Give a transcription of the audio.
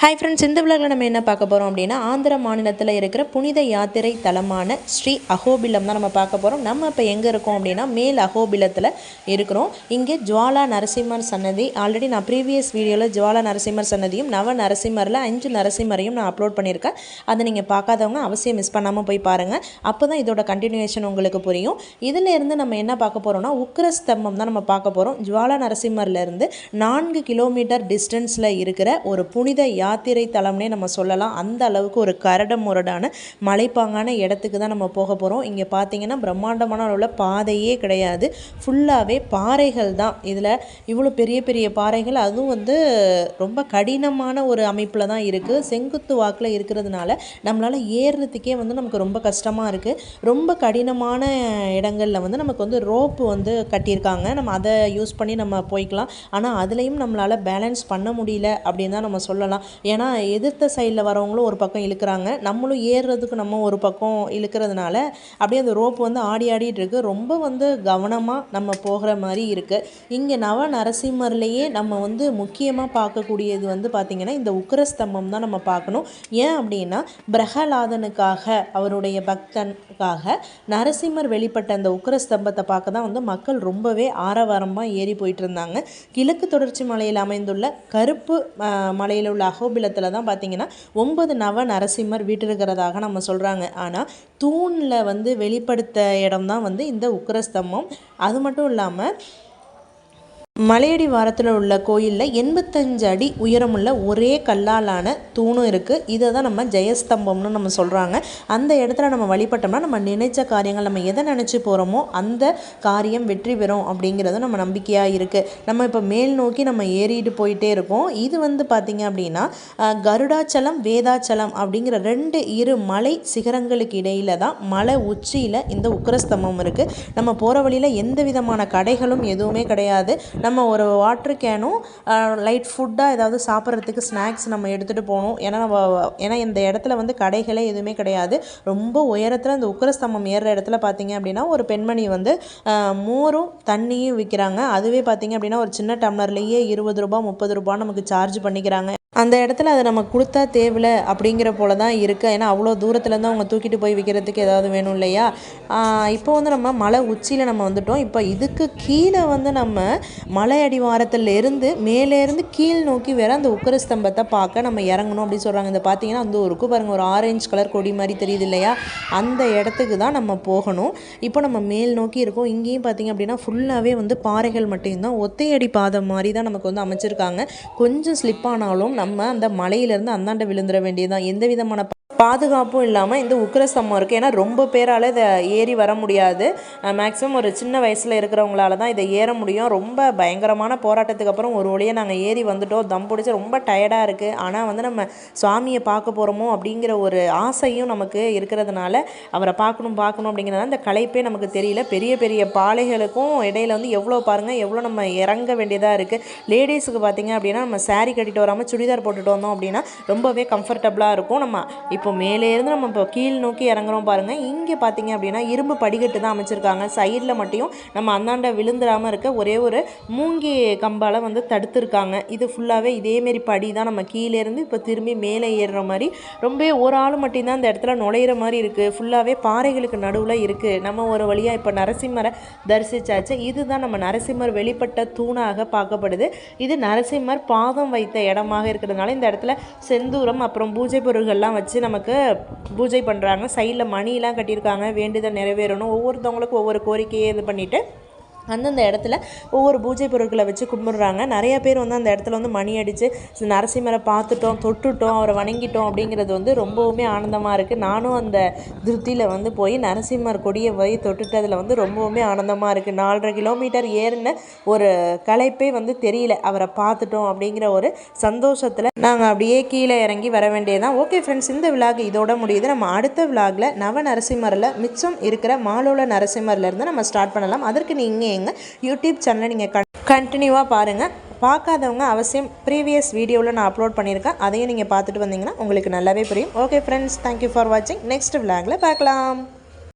Hi friends இந்த விழாவில் நம்ம என்ன பார்க்க போகிறோம் அப்படின்னா ஆந்திர மாநிலத்தில் இருக்கிற புனித யாத்திரை தலமான ஸ்ரீ அகோபிலம் தான் நம்ம பார்க்க போகிறோம் நம்ம இப்போ எங்கே இருக்கோம் அப்படின்னா மேல் அகோபிலத்தில் இருக்கிறோம். இங்கே ஜுவாலா நரசிம்மர் சன்னதி ஆல்ரெடி நான் ப்ரீவியஸ் வீடியோவில் ஜுவாலா நரசிம்மர் சன்னதியும் நவ நரசிம்மரில் அஞ்சு நரசிம்மரையும் நான் அப்லோட் பண்ணியிருக்கேன். அதை நீங்கள் பார்க்காதவங்க அவசியம் மிஸ் பண்ணாமல் போய் பாருங்கள் அப்போ தான் இதோட கண்டினியூஷன் உங்களுக்கு புரியும். இதிலேருந்து நம்ம என்ன பார்க்க போகிறோம்னா உக்ரஸ்தம்பம் தான் நம்ம பார்க்க போகிறோம் ஜுவாலா நரசிம்மர்லேருந்து நான்கு கிலோமீட்டர் டிஸ்டன்ஸில் இருக்கிற ஒரு புனித யாத்திரை தலம்னே நம்ம சொல்லலாம். அந்த அளவுக்கு ஒரு கரடு முரடான மலைப்பாங்கான இடத்துக்கு தான் நம்ம போக போகிறோம் இங்கே பார்த்தீங்கன்னா பிரம்மாண்டமான அளவில் பாதையே கிடையாது. ஃபுல்லாகவே பாறைகள் தான். இதில் இவ்வளோ பெரிய பெரிய பாறைகள் அதுவும் வந்து ரொம்ப கடினமான ஒரு அமைப்பில் தான் இருக்குது செங்குத்து வாக்கில் இருக்கிறதுனால நம்மளால் ஏறுறதுக்கே வந்து நமக்கு ரொம்ப கஷ்டமாக இருக்குது ரொம்ப கடினமான இடங்களில் வந்து நமக்கு வந்து ரோப்பு வந்து கட்டியிருக்காங்க. நம்ம அதை யூஸ் பண்ணி நம்ம போய்க்கலாம். ஆனால் அதுலேயும் நம்மளால் பேலன்ஸ் பண்ண முடியல அப்படின்னு தான் நம்ம சொல்லலாம். ஏன்னா எதிர்த்த சைடில் வரவங்களும் ஒரு பக்கம் இழுக்கிறாங்க. நம்மளும் ஏறுறதுக்கு நம்ம ஒரு பக்கம் இழுக்கிறதுனால அப்படியே அந்த ரோப் வந்து ஆடி ஆடிட்டு இருக்கு. ரொம்ப வந்து கவனமாக நம்ம போகிற மாதிரி இருக்குது இங்கே நவ நரசிம்மர்லேயே நம்ம வந்து முக்கியமாக பார்க்கக்கூடியது வந்து பார்த்திங்கன்னா இந்த உக்கரஸ்தம்பம் தான் நம்ம பார்க்கணும். ஏன் அப்படின்னா பிரகலாதனுக்காக அவருடைய பக்தனுக்காக நரசிம்மர் வெளிப்பட்ட அந்த உக்கரஸ்தம்பத்தை பார்க்க தான் வந்து மக்கள் ரொம்பவே ஆரவாரமாக ஏறி போயிட்டு இருந்தாங்க. கிழக்கு தொடர்ச்சி மலையில் அமைந்துள்ள கருப்பு மலையில் உள்ள அகோபிலத்தில் தான் பார்த்திங்கன்னா ஒன்பது நவ நரசிம்மர் வீட்டிருக்கிறதாக நம்ம சொல்கிறாங்க ஆனால் தூணில் வந்து வெளிப்படுத்த இடம் தான் வந்து இந்த உக்கரஸ்தம்பம் அது மட்டும் இல்லாமல் மலையடி வாரத்தில் உள்ள கோயிலில் எண்பத்தஞ்சு அடி உயரமுள்ள ஒரே கல்லாலான தூணும் இருக்குது இதை தான் நம்ம ஜெயஸ்தம்பம்னு நம்ம சொல்கிறாங்க அந்த இடத்துல நம்ம வழிபட்டோம்னா நம்ம நினைச்ச காரியங்கள் நம்ம எதை நினச்சி போகிறோமோ அந்த காரியம் வெற்றி பெறும் அப்படிங்கிறது நம்ம நம்பிக்கையாக இருக்குது நம்ம இப்போ மேல் நோக்கி நம்ம ஏறிட்டு போயிட்டே இருக்கோம். இது வந்து பார்த்திங்க அப்படின்னா கருடாச்சலம் வேதாச்சலம் அப்படிங்கிற ரெண்டு இரு மலை சிகரங்களுக்கு இடையில் தான் மலை உச்சியில் இந்த உக்கரஸ்தம்பம் இருக்குது நம்ம போகிற வழியில் எந்த விதமான கடைகளும் எதுவுமே கிடையாது. நம்ம ஒரு வாட்ரு கேனும் லைட் ஃபுட்டாக ஏதாவது சாப்பிட்றதுக்கு ஸ்நாக்ஸ் நம்ம எடுத்துகிட்டு போகணும். ஏன்னா நம்ம ஏன்னா இந்த இடத்துல வந்து கடைகளே எதுவுமே கிடையாது. ரொம்ப உயரத்தில் இந்த உக்கரஸ்தம்பம் ஏறுற இடத்துல பார்த்தீங்க அப்படின்னா ஒரு பெண்மணி வந்து மோரும் தண்ணியும் விற்கிறாங்க அதுவே பார்த்தீங்க அப்படின்னா ஒரு சின்ன டம்ளர்லேயே இருபது ரூபா முப்பது ரூபா நமக்கு சார்ஜ் பண்ணிக்கிறாங்க. அந்த இடத்துல அதை நம்ம கொடுத்தா தேவையில்ல அப்படிங்கிற போல தான் இருக்குது ஏன்னா அவ்வளோ தூரத்துலேருந்து அவங்க தூக்கிட்டு போய் விற்கிறதுக்கு ஏதாவது வேணும் இல்லையா? இப்போ வந்து நம்ம மலை உச்சியில் நம்ம வந்துட்டோம். இப்போ இதுக்கு கீழே வந்து நம்ம மலை அடிவாரத்துலேருந்து மேலேருந்து கீழ் நோக்கி வேற அந்த உக்கர ஸ்தம்பத்தை பார்க்க நம்ம இறங்கணும் அப்படின்னு சொல்கிறாங்க இந்த பார்த்தீங்கன்னா அந்த ஊருக்கு பாருங்கள் ஒரு ஆரஞ்சு கலர் கொடி மாதிரி தெரியுது இல்லையா? அந்த இடத்துக்கு தான் நம்ம போகணும். இப்போ நம்ம மேல் நோக்கி இருக்கோம். இங்கேயும் பார்த்தீங்க அப்படின்னா ஃபுல்லாகவே வந்து பாறைகள் மட்டும்தான் ஒத்தையடி பாதை மாதிரி தான் நமக்கு வந்து அமைச்சிருக்காங்க. கொஞ்சம் ஸ்லிப் ஆனாலும் நம்ம அந்த மலையிலேருந்து அந்தாண்ட விழுந்துட வேண்டியதுதான். எந்த விதமான பாதுகாப்பும் இல்லாமல் இந்த உக்கிரஸ்தம்பம் இருக்குது ஏன்னா ரொம்ப பேரால் இதை ஏறி வர முடியாது. மேக்ஸிமம் ஒரு சின்ன வயசில் இருக்கிறவங்களால தான் இதை ஏற முடியும். ரொம்ப பயங்கரமான போராட்டத்துக்கு அப்புறம் ஒரு வழியாக நாங்கள் ஏறி வந்துட்டோம். தம் பிடிச்சி ரொம்ப டயர்டாக இருக்குது ஆனால் வந்து நம்ம சுவாமியை பார்க்க போகிறோமோ அப்படிங்கிற ஒரு ஆசையும் நமக்கு இருக்கிறதுனால அவரை பார்க்கணும் பார்க்கணும் அப்படிங்கிறதுனால இந்த களைப்பே நமக்கு தெரியல. பெரிய பெரிய பாலைகளுக்கும் இடையில வந்து எவ்வளோ பாருங்கள் எவ்வளோ நம்ம இறங்க வேண்டியதாக இருக்குது லேடிஸுக்கு பார்த்திங்க அப்படின்னா நம்ம சாரீ கட்டிட்டு வராமல் சுடிதார் போட்டுட்டு வந்தோம் அப்படின்னா ரொம்பவே கம்ஃபர்டபுளாக இருக்கும். நம்ம இப்போ இப்போ மேலேருந்து நம்ம இப்போ கீழ் நோக்கி இறங்குறோம் பாருங்கள் இங்கே பார்த்தீங்க அப்படின்னா இரும்பு படிக்கட்டு தான் அமைச்சிருக்காங்க. சைடில் மட்டும் நம்ம அந்தாண்ட விழுந்துடாமல் இருக்க ஒரே ஒரு மூங்கி கம்பால் வந்து தடுத்துருக்காங்க. இது ஃபுல்லாகவே இதேமாரி படி தான் நம்ம கீழேருந்து இப்போ திரும்பி மேலே ஏறுற மாதிரி ரொம்ப ஒரு ஆள் மட்டும்தான் இந்த இடத்துல நுழையிற மாதிரி இருக்குது ஃபுல்லாகவே பாறைகளுக்கு நடுவில் இருக்குது நம்ம ஒரு வழியாக இப்போ நரசிம்மரை தரிசித்தாச்சு இதுதான் நம்ம நரசிம்மர் வெளிப்பட்ட தூணாக பார்க்கப்படுது. இது நரசிம்மர் பாதம் வைத்த இடமாக இருக்கிறதுனால இந்த இடத்துல செந்தூரம் அப்புறம் பூஜை பொருள்கள்லாம் வச்சு நம்ம நமக்கு பூஜை பண்ணுறாங்க சைடில் மணிலாம் கட்டியிருக்காங்க. வேண்டுதல் நிறைவேறணும். ஒவ்வொருத்தவங்களுக்கும் ஒவ்வொரு கோரிக்கையை இது பண்ணிவிட்டு அந்தந்த இடத்துல ஒவ்வொரு பூஜை பொருட்களை வச்சு கும்பிட்றாங்க. நிறைய பேர் வந்து அந்த இடத்துல வந்து மணி அடித்து நரசிம்மரை பார்த்துட்டோம் தொட்டுட்டோம் அவரை வணங்கிட்டோம் அப்படிங்கிறது வந்து ரொம்பவுமே ஆனந்தமாக இருக்குது நானும் அந்த திருப்தியில் வந்து போய் நரசிம்மர் கொடியை போய் தொட்டுட்டதில் வந்து ரொம்பவுமே ஆனந்தமாக இருக்குது நாலரை கிலோமீட்டர் ஏறின ஒரு களைப்பே வந்து தெரியல. அவரை பார்த்துட்டோம் அப்படிங்கிற ஒரு சந்தோஷத்தில் நாங்கள் அப்படியே கீழே இறங்கி வர வேண்டியதான் ஓகே ஃப்ரெண்ட்ஸ் இந்த விழாக் இதோட முடியுது. நம்ம அடுத்த விழாகில் நவ நரசிம்மரில் மிச்சம் இருக்கிற மாலோல நரசிம்மர்லேருந்து நம்ம ஸ்டார்ட் பண்ணலாம். அதற்கு நீங்கள் எங்கள் யூடியூப் சேனலை நீங்கள் கன் கண்டினியூவாக பாருங்கள் பார்க்காதவங்க அவசியம் ப்ரீவியஸ் வீடியோவில் நான் அப்லோட் பண்ணியிருக்கேன். அதையும் நீங்கள் பார்த்துட்டு வந்தீங்கன்னா உங்களுக்கு நல்லாவே புரியும். Okay friends thank you for வாட்சிங் நெக்ஸ்ட் விளாகில் பார்க்கலாம்.